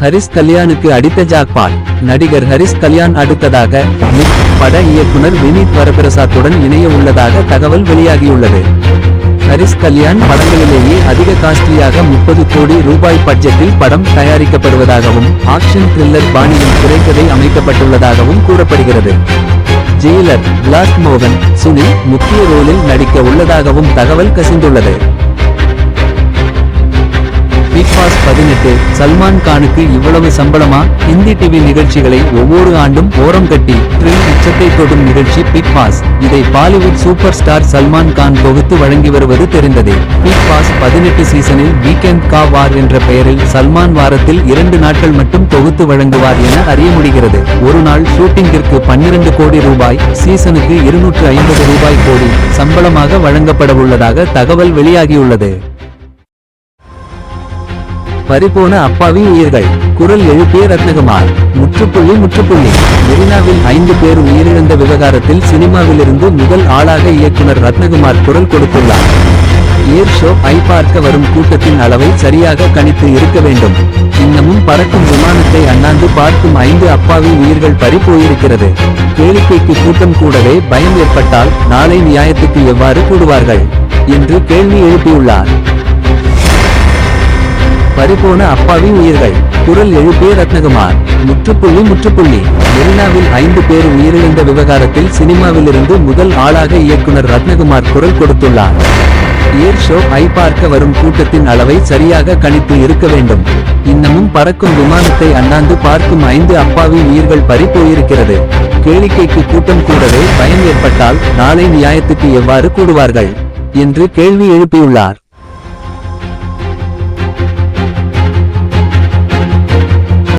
ஹரிஸ் கல்யாணுக்கு அடித்த ஜாக்பாட் நடிகர் ஹரிஸ் கல்யாண் அடுத்ததாக பட இயக்குனர் வினீத் வரபிரசாத்துடன் இணைய உள்ளதாக தகவல் வெளியாகியுள்ளது. ஹரிஸ் கல்யாண் படங்களிலேயே அதிக காஸ்ட்லியாக முப்பது கோடி ரூபாய் பட்ஜெட்டில் படம் தயாரிக்கப்படுவதாகவும் ஆக்ஷன் த்ரில்லர் பாணியில் திரைக்கதை அமைக்கப்பட்டுள்ளதாகவும் கூறப்படுகிறது. ஜெயிலர் பிளாஸ்ட் மோகன் சுனில் முக்கிய ரோலில் நடிக்க உள்ளதாகவும் தகவல் கசிந்துள்ளது. பதினெட்டு சல்மான் கானுக்கு இவ்வளவு சம்பளமா? ஹிந்தி டிவி நிகழ்ச்சிகளை ஒவ்வொரு ஆண்டும் ஓரம் கட்டி த்ரில் உச்சத்தை தொடும் நிகழ்ச்சி பிக் பாஸ் இதை Bollywood super star Salman Khan தொகுத்து வழங்கி வருவது தெரிந்ததே. பிக் பாஸ் பதினெட்டு சீசனில் வீக்கெண்ட் கா வார் என்ற பெயரில் சல்மான் வாரத்தில் இரண்டு நாட்கள் மட்டும் தொகுத்து வழங்குவார் என அறிய முடிகிறது. ஒரு நாள் ஷூட்டிங்கிற்கு பன்னிரண்டு கோடி ரூபாய் சீசனுக்கு இருநூற்று ஐம்பது ரூபாய் கோடி சம்பளமாக வழங்கப்படவுள்ளதாக தகவல் வெளியாகியுள்ளது. பறிபோன அப்பாவி உயிர்கள். குரல் எழுப்பிய ரத்னகுமார் முற்றுப்புள்ளி முற்றுப்புள்ளி. மெரினாவில் ஐந்து பேர் உயிரிழந்த விவகாரத்தில் சினிமாவிலிருந்து முதல் ஆளாக இயக்குனர் ரத்னகுமார் குரல் கொடுத்துள்ளார். ஏர் ஷோ ஐ பார்க்க வரும் கூட்டத்தின் அளவை சரியாக கணித்து இருக்க வேண்டும். இன்னமும் பறக்கும் விமானத்தை அண்ணாந்து பார்க்கும் ஐந்து அப்பாவி உயிர்கள் பறி போயிருக்கிறது கேளிக்கைக்கு கூட்டம் கூடவே பயம் ஏற்பட்டால் நாளை நியாயத்துக்கு எவ்வாறு கூடுவார்கள்? என்று கேள்வி எழுப்பியுள்ளார். பறிபோன அப்பாவி உயிர்கள். குரல் எழுப்பிய ரத்னகுமார் முற்றுப்புள்ளி முற்றுப்புள்ளி. மெரினாவில் ஐந்து பேர் உயிரிழந்த விவகாரத்தில் சினிமாவிலிருந்து முதல் ஆளாக இயக்குனர் ரத்னகுமார் குரல் கொடுத்துள்ளார். ஏர் ஷோ ஐ பார்க்க வரும் கூட்டத்தின் அளவை சரியாக கணித்து இருக்க வேண்டும். இன்னமும் பறக்கும் விமானத்தை அண்ணாந்து பார்க்கும் ஐந்து அப்பாவி உயிர்கள் பறி போயிருக்கிறது கேளிக்கைக்கு கூட்டம் கூடவே பயம் ஏற்பட்டால் நாளை நியாயத்துக்கு எவ்வாறு கூடுவார்கள்? என்று கேள்வி எழுப்பியுள்ளார்.